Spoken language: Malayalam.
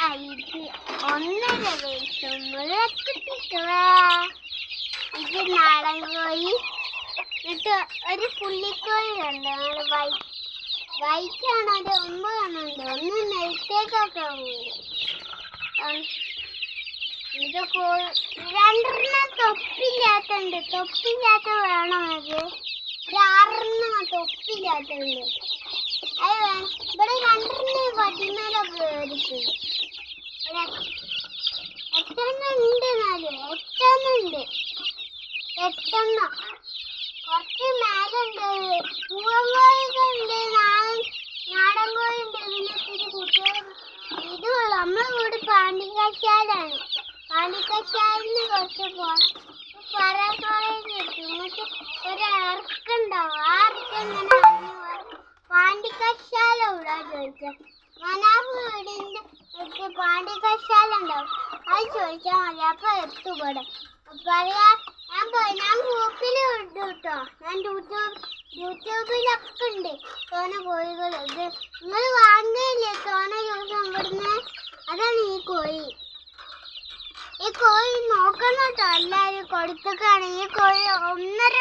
ഇത് ഒന്നര വയസ്സും മുളക്കുട്ടിക്കുവാ ഇത് നാടൻ കോഴി എന്നിട്ട് ഒരു പുള്ളിക്കോഴിയുണ്ട് നമ്മൾ വൈ വൈറ്റാണോ ഒരു ഒമ്പതാണുണ്ട് ഒന്ന് നെൽത്തേക്കൊക്കെ ഉം. ഇത് രണ്ടെണ്ണം തൊപ്പില്ലാത്തുണ്ട്. തൊപ്പില്ലാത്ത വേണം അത്? ഒരു ആറെണ്ണം തൊപ്പില്ലാത്തുണ്ട്. അത് ഇവിടെ എട്ടെണ്ണം ഉണ്ട് എന്നാലും എട്ടെണ്ണം കുറച്ച് മേലുണ്ട്. പൂവൻ കോഴികളുണ്ട് നാടൻ നാടൻ കോഴിയുണ്ട് പിന്നെ ഇതുള്ളൂ. നമ്മളെ വീട് പാണ്ടിക്കാശാലാണ് പാണ്ടിക്കാശാലിന് കുറച്ച് പോകണം പറ കോളേജ് കിട്ടും. എന്നിട്ട് ഒരു ഇറക്കുണ്ടാവും ആ ഇറക്കം ഇങ്ങനെ വന്ന് വന്ന് പാണ്ടിക്കശാല ഇവിടെ ചോദിച്ചാൽ മനാഫ് അത് ചോദിച്ചാൽ മതി അപ്പൊ എത്തുപെടും പറയാ ഞാൻ പോയി. ഞാൻ ഗ്രൂപ്പിൽ ഇട്ടു ഞാൻ യൂട്യൂബ് യൂട്യൂബിലൊക്കെ ഉണ്ട്. തോന കോഴികൾ ഇത് നിങ്ങൾ വാങ്ങില്ലേ തോന ദിവസം ഇവിടുന്ന് അതാണ് ഈ കോഴി. ഈ കോഴി നോക്കണം കേട്ടോ എല്ലാവരും കൊടുത്തൊക്കെയാണ്. ഈ കോഴി ഒന്നര